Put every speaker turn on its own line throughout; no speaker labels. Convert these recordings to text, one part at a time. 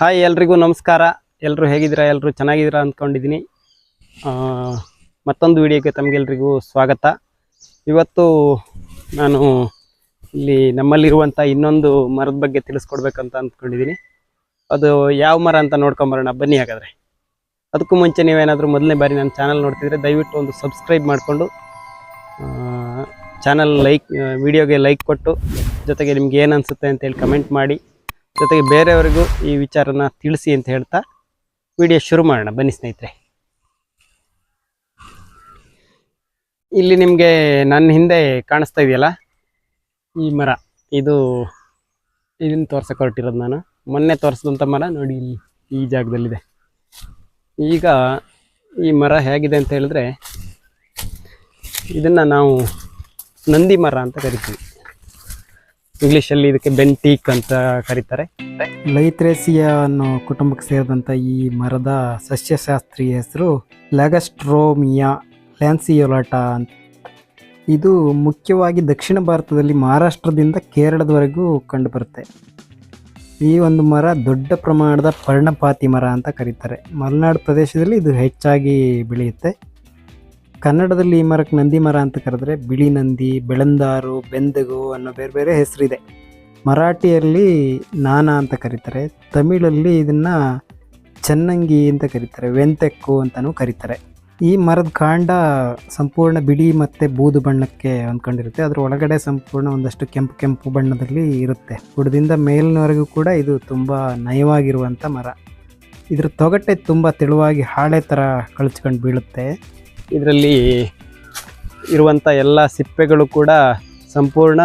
Hi, ಎಲ್ರಿಗೂ ನಮಸ್ಕಾರ. ಎಲ್ಲರೂ ಹೇಗಿದ್ದೀರಾ? ಎಲ್ಲರೂ ಚೆನ್ನಾಗಿದ್ದೀರಾ ಅಂದ್ಕೊಂಡಿದ್ದೀನಿ. ಮತ್ತೊಂದು ವಿಡಿಯೋಗೆ ತಮಗೆಲ್ರಿಗೂ ಸ್ವಾಗತ. ಇವತ್ತು ನಾನು ಇಲ್ಲಿ ನಮ್ಮಲ್ಲಿರುವಂಥ ಇನ್ನೊಂದು ಮರದ ಬಗ್ಗೆ ತಿಳಿಸ್ಕೊಡ್ಬೇಕಂತ ಅಂದ್ಕೊಂಡಿದ್ದೀನಿ. ಅದು ಯಾವ ಮರ ಅಂತ ನೋಡ್ಕೊಂಬರೋಣ ಬನ್ನಿ ಹಾಗಾದರೆ. ಅದಕ್ಕೂ ಮುಂಚೆ ನೀವೇನಾದರೂ ಮೊದಲನೇ ಬಾರಿ ನನ್ನ ಚಾನಲ್ ನೋಡ್ತಿದ್ರೆ ದಯವಿಟ್ಟು ಒಂದು ಸಬ್ಸ್ಕ್ರೈಬ್ ಮಾಡಿಕೊಂಡು ಚಾನಲ್ ಲೈಕ್ ವಿಡಿಯೋಗೆ ಲೈಕ್ ಕೊಟ್ಟು, ಜೊತೆಗೆ ನಿಮ್ಗೆ ಏನು ಅನಿಸುತ್ತೆ ಅಂತೇಳಿ ಕಮೆಂಟ್ ಮಾಡಿ. ಜೊತೆಗೆ ಬೇರೆಯವರಿಗೂ ಈ ವಿಚಾರನ ತಿಳಿಸಿ ಅಂತ ಹೇಳ್ತಾ ವಿಡಿಯೋ ಶುರು ಮಾಡೋಣ. ಬನ್ನಿ ಸ್ನೇಹಿತರೆ. ಇಲ್ಲಿ ನಿಮಗೆ ನನ್ನ ಹಿಂದೆ ಕಾಣಿಸ್ತಾ ಇದೆಯಲ್ಲ? ಈ ಮರ. ಇದು ಇದನ್ನು ತೋರ್ಸಕ್ಕೆ ಹೊರಟಿರೋದು ನಾನು. ಮೊನ್ನೆ ತೋರಿಸಿದಂಥ ಮರ ನೋಡಿ ಇಲ್ಲಿ ಈ ಜಾಗದಲ್ಲಿದೆ. ಈಗ ಈ ಮರ ಹೇಗಿದೆ ಅಂತ ಹೇಳಿದ್ರೆ ಇದನ್ನು ನಾವು ನಂದಿ ಮರ ಅಂತ ಕರಿತೀವಿ. ಇಂಗ್ಲೀಷಲ್ಲಿ ಇದಕ್ಕೆ ಬೆಂಟೀಕ್ ಅಂತ ಕರೀತಾರೆ. ಲೈತ್ರೇಸಿಯಾ ಅನ್ನೋ ಕುಟುಂಬಕ್ಕೆ ಸೇರಿದಂಥ ಈ ಮರದ ಸಸ್ಯಶಾಸ್ತ್ರೀಯ ಹೆಸರು ಲ್ಯಾಗಸ್ಟ್ರೋಮಿಯಾ ಲ್ಯಾನ್ಸಿಯೋಲಾಟಾ ಅಂತ. ಇದು ಮುಖ್ಯವಾಗಿ ದಕ್ಷಿಣ ಭಾರತದಲ್ಲಿ ಮಹಾರಾಷ್ಟ್ರದಿಂದ ಕೇರಳದವರೆಗೂ ಕಂಡುಬರುತ್ತೆ. ಈ ಒಂದು ಮರ ದೊಡ್ಡ ಪ್ರಮಾಣದ ಪರ್ಣಪಾತಿ ಮರ ಅಂತ ಕರೀತಾರೆ. ಮಲೆನಾಡು ಪ್ರದೇಶದಲ್ಲಿ ಇದು ಹೆಚ್ಚಾಗಿ ಬೆಳೆಯುತ್ತೆ. ಕನ್ನಡದಲ್ಲಿ ಈ ಮರಕ್ಕೆ ನಂದಿ ಮರ ಅಂತ ಕರೆದ್ರೆ ಬಿಳಿ ನಂದಿ, ಬೆಳಂದಾರು, ಬೆಂದಗು ಅನ್ನೋ ಬೇರೆ ಬೇರೆ ಹೆಸರಿದೆ. ಮರಾಠಿಯಲ್ಲಿ ನಾನಾ ಅಂತ ಕರೀತಾರೆ. ತಮಿಳಲ್ಲಿ ಇದನ್ನು ಚನ್ನಂಗಿ ಅಂತ ಕರೀತಾರೆ. ವೆಂತೆಕ್ಕು ಅಂತಲೂ ಕರೀತಾರೆ. ಈ ಮರದ ಕಾಂಡ ಸಂಪೂರ್ಣ ಬಿಳಿ ಮತ್ತು ಬೂದು ಬಣ್ಣಕ್ಕೆ ಹೊಂದ್ಕೊಂಡಿರುತ್ತೆ. ಅದರ ಒಳಗಡೆ ಸಂಪೂರ್ಣ ಒಂದಷ್ಟು ಕೆಂಪು ಕೆಂಪು ಬಣ್ಣದಲ್ಲಿ ಇರುತ್ತೆ. ಬುಡದಿಂದ ಮೇಲಿನವರೆಗೂ ಕೂಡ ಇದು ತುಂಬ ನಯವಾಗಿರುವಂಥ ಮರ. ಇದರ ತೊಗಟೆ ತುಂಬ ತೆಳುವಾಗಿ ಹಾಳೆ ಥರ ಕಳಚ್ಕೊಂಡು ಬೀಳುತ್ತೆ. ಇದರಲ್ಲಿ ಇರುವಂಥ ಎಲ್ಲ ಸಿಪ್ಪೆಗಳು ಕೂಡ ಸಂಪೂರ್ಣ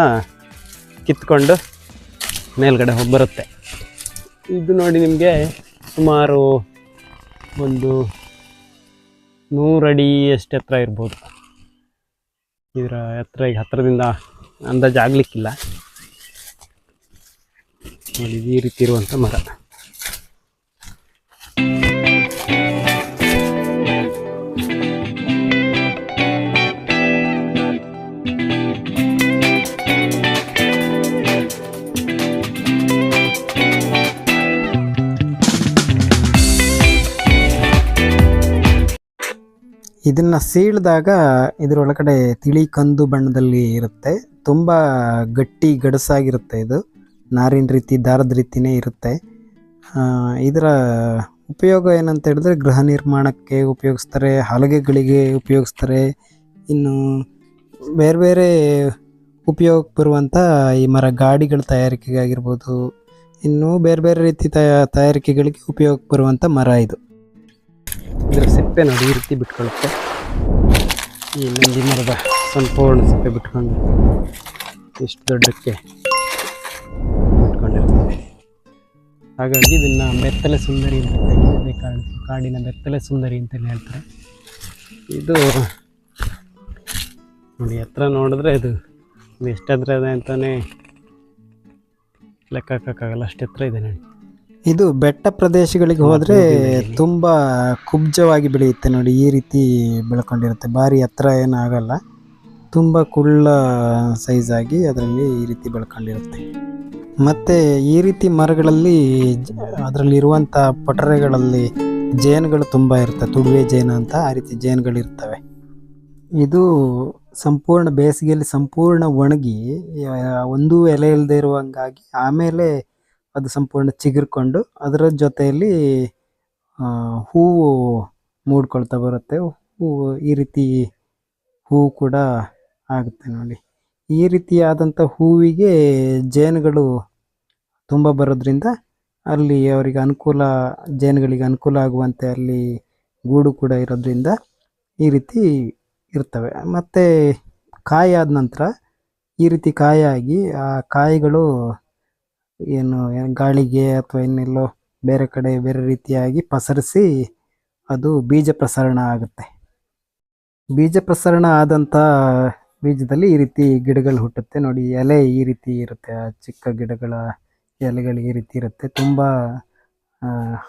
ಕಿತ್ಕೊಂಡು ಮೇಲ್ಗಡೆ ಹೋಗಿ ಬರುತ್ತೆ. ಇದು ನೋಡಿ ನಿಮಗೆ ಸುಮಾರು ಒಂದು ನೂರಡಿ ಎಷ್ಟು ಎತ್ತರ ಇರ್ಬೋದು. ಇದರ ಹತ್ರ ಈಗ ಹತ್ತಿರದಿಂದ ಅಂದಾಜು ಆಗಲಿಕ್ಕಿಲ್ಲ. ನೋಡಿ, ಈ ರೀತಿ ಇರುವಂಥ ಮರ. ಇದನ್ನ ಸೀಳಿದಾಗ ಇದರೊಳಗಡೆ ತಿಳಿ ಕಂದು ಬಣ್ಣದಲ್ಲಿ ಇರುತ್ತೆ. ತುಂಬ ಗಟ್ಟಿ ಗಡಸಾಗಿರುತ್ತೆ ಇದು. ನಾರಿನ ರೀತಿ, ದಾರದ ರೀತಿಯೇ ಇರುತ್ತೆ. ಇದರ ಉಪಯೋಗ ಏನಂತ ಹೇಳಿದ್ರೆ ಗೃಹ ನಿರ್ಮಾಣಕ್ಕೆ ಉಪಯೋಗಿಸ್ತಾರೆ, ಹಲಗೆಗಳಿಗೆ ಉಪಯೋಗಿಸ್ತಾರೆ. ಇನ್ನು ಬೇರೆ ಬೇರೆ ಉಪಯೋಗಕ್ಕೆ ಬರುವಂಥ ಈ ಮರ ಗಾಡಿಗಳ ತಯಾರಿಕೆಗಾಗಿರ್ಬೋದು. ಇನ್ನು ಬೇರೆ ಬೇರೆ ರೀತಿ ತಯಾ, ತಯಾರಿಕೆಗಳಿಗೆ ಉಪಯೋಗಕ್ಕೆ ಬರುವಂಥ ಮರ ಇದು. ಸಿಪ್ಪೆ ನೋಡಿ ಈ ರೀತಿ ಬಿಟ್ಕೊಳ್ಳುತ್ತೆ. ಈ ನಂದಿ ಮರದ ಸಂಪೂರ್ಣ ಸಿಪ್ಪೆ ಬಿಟ್ಕೊಂಡು ಇಷ್ಟು ದೊಡ್ಡಕ್ಕೆ ಬಿಟ್ಕೊಂಡಿರ್ತದೆ ಹಾಗಾಗಿ ಇದನ್ನು ಬೆತ್ತಲೆ ಸುಂದರಿ ಅಂತ ಕರೀತಾರೆ. ಕಾಡು ಕಾಡಿನ ಬೆತ್ತಲೆ ಸುಂದರಿ ಅಂತಲೇ ಹೇಳ್ತಾರೆ. ಇದು ನೋಡಿ, ಎತ್ತರ ನೋಡಿದ್ರೆ ಇದು ಇದು ಎಷ್ಟು ಹತ್ರ ಇದೆ ಅಂತಲೇ ಲೆಕ್ಕ ಹಾಕೋಕ್ಕಾಗಲ್ಲ. ಅಷ್ಟು ಹತ್ರ ಇದೆ ನೋಡಿ. ಇದು ಬೆಟ್ಟ ಪ್ರದೇಶಗಳಿಗೆ ಹೋದರೆ ತುಂಬ ಕುಬ್ಜವಾಗಿ ಬೆಳೆಯುತ್ತೆ ನೋಡಿ ಈ ರೀತಿ ಬೆಳ್ಕೊಂಡಿರುತ್ತೆ. ಭಾರಿ ಎತ್ತರ ಏನು ಆಗಲ್ಲ. ತುಂಬ ಕುಳ್ಳ ಸೈಜ್ ಆಗಿ ಅದರಲ್ಲಿ ಈ ರೀತಿ ಬೆಳ್ಕೊಂಡಿರುತ್ತೆ. ಮತ್ತು ಈ ರೀತಿ ಮರಗಳಲ್ಲಿ ಅದರಲ್ಲಿ ಇರುವಂತ ಪಟರೆಗಳಲ್ಲಿ ಜೇನುಗಳು ತುಂಬ ಇರ್ತವೆ ತುಡುವೆ ಜೇನು ಅಂತ ಆ ರೀತಿ ಜೇನುಗಳಿರ್ತವೆ. ಇದು ಸಂಪೂರ್ಣ ಬೇಸಿಗೆಯಲ್ಲಿ ಸಂಪೂರ್ಣ ಒಣಗಿ ಒಂದೂ ಎಲೆ ಇಲ್ಲದೆ ಇರುವಂಗಾಗಿ ಆಮೇಲೆ ಅದು ಸಂಪೂರ್ಣ ಚಿಗುರ್ಕೊಂಡು ಅದರ ಜೊತೆಯಲ್ಲಿ ಹೂವು ಮೂಡ್ಕೊಳ್ತಾ ಬರುತ್ತೆ. ಹೂವು ಈ ರೀತಿ ಹೂವು ಕೂಡ ಆಗುತ್ತೆ ನೋಡಿ. ಈ ರೀತಿಯಾದಂಥ ಹೂವಿಗೆ ಜೇನುಗಳು ತುಂಬ ಬರೋದ್ರಿಂದ ಅಲ್ಲಿ ಅವರಿಗೆ ಅನುಕೂಲ, ಜೇನುಗಳಿಗೆ ಅನುಕೂಲ ಆಗುವಂತೆ ಅಲ್ಲಿ ಗೂಡು ಕೂಡ ಇರೋದ್ರಿಂದ ಈ ರೀತಿ ಇರ್ತವೆ. ಮತ್ತು ಕಾಯಿ ಆದ ನಂತರ ಈ ರೀತಿ ಕಾಯಾಗಿ ಆ ಕಾಯಿಗಳು ಏನು ಗಾಳಿಗೆ ಅಥವಾ ಇನ್ನೆಲ್ಲೋ ಬೇರೆ ಕಡೆ ಬೇರೆ ರೀತಿಯಾಗಿ ಪಸರಿಸಿ ಅದು ಬೀಜ ಪ್ರಸರಣ ಆಗುತ್ತೆ. ಬೀಜ ಪ್ರಸರಣ ಆದಂಥ ಬೀಜದಲ್ಲಿ ಈ ರೀತಿ ಗಿಡಗಳು ಹುಟ್ಟುತ್ತೆ. ನೋಡಿ, ಎಲೆ ಈ ರೀತಿ ಇರುತ್ತೆ. ಆ ಚಿಕ್ಕ ಗಿಡಗಳ ಎಲೆಗಳು ಈ ರೀತಿ ಇರುತ್ತೆ. ತುಂಬ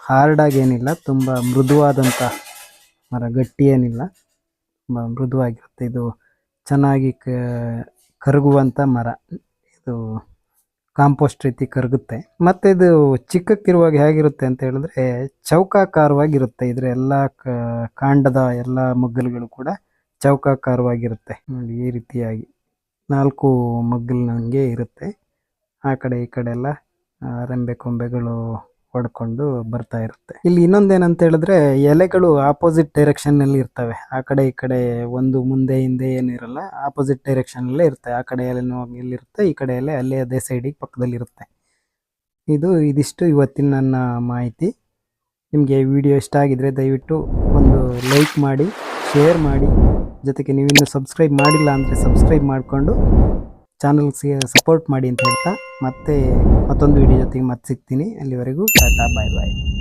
ಹಾರ್ಡಾಗಿ ಏನಿಲ್ಲ. ತುಂಬ ಮೃದುವಾದಂಥ ಮರ, ಗಟ್ಟಿ ಏನಿಲ್ಲ. ತುಂಬ ಮೃದುವಾಗಿರುತ್ತೆ. ಇದು ಚೆನ್ನಾಗಿ ಕರಗುವಂಥ ಮರ. ಇದು ಕಾಂಪೋಸ್ಟ್ ರೀತಿ ಕರಗುತ್ತೆ. ಮತ್ತೆ ಇದು ಚಿಕ್ಕಕ್ಕಿರುವಾಗ ಹೇಗಿರುತ್ತೆ ಅಂತ ಹೇಳಿದ್ರೆ, ಚೌಕಾಕಾರವಾಗಿರುತ್ತೆ. ಇದರ ಎಲ್ಲ ಕಾಂಡದ ಎಲ್ಲ ಮಗ್ಗಲುಗಳು ಕೂಡ ಚೌಕಾಕಾರವಾಗಿರುತ್ತೆ. ನೋಡಿ, ಈ ರೀತಿಯಾಗಿ ನಾಲ್ಕು ಮಗ್ಗಲಿನಂಗೆ ಇರುತ್ತೆ. ಆ ಕಡೆ ಈ ಕಡೆ ಎಲ್ಲ ರೆಂಬೆ ಕೊಂಬೆಗಳು ಹೊಡ್ಕೊಂಡು ಬರ್ತಾ ಇರುತ್ತೆ. ಇಲ್ಲಿ ಇನ್ನೊಂದೇನಂತ ಹೇಳಿದ್ರೆ ಎಲೆಗಳು ಆಪೋಸಿಟ್ ಡೈರೆಕ್ಷನ್ನಲ್ಲಿ ಇರ್ತವೆ. ಆ ಕಡೆ ಈ ಕಡೆ ಒಂದು ಮುಂದೆ ಹಿಂದೆ ಏನಿರಲ್ಲ ಆಪೋಸಿಟ್ ಡೈರೆಕ್ಷನ್ ಅಲ್ಲೇ ಇರುತ್ತೆ. ಆ ಕಡೆ ಎಲೆನೂ ಇಲ್ಲಿರುತ್ತೆ, ಈ ಕಡೆ ಎಲೆ ಅಲ್ಲೇ ಅದೇ ಸೈಡಿಗೆ ಪಕ್ಕದಲ್ಲಿ ಇರುತ್ತೆ. ಇದು ಇದಿಷ್ಟು ಇವತ್ತಿನ ನನ್ನ ಮಾಹಿತಿ. ನಿಮಗೆ ವಿಡಿಯೋ ಇಷ್ಟ ಆಗಿದ್ರೆ ದಯವಿಟ್ಟು ಒಂದು ಲೈಕ್ ಮಾಡಿ, ಶೇರ್ ಮಾಡಿ. ಜೊತೆಗೆ ನೀವಿನ್ನೂ ಸಬ್ಸ್ಕ್ರೈಬ್ ಮಾಡಿಲ್ಲ ಅಂದರೆ ಸಬ್ಸ್ಕ್ರೈಬ್ ಮಾಡಿಕೊಂಡು ಚಾನಲ್ಸ್ಗೆ ಸಪೋರ್ಟ್ ಮಾಡಿ ಅಂತ ಹೇಳ್ತಾ ಮತ್ತೆ ಮತ್ತೊಂದು ವಿಡಿಯೋ ಜೊತೆಗೆ ಮತ್ತೆ ಸಿಗ್ತೀನಿ. ಅಲ್ಲಿವರೆಗೂ ಟಾಟಾ ಬಾಯ್ ಬಾಯ್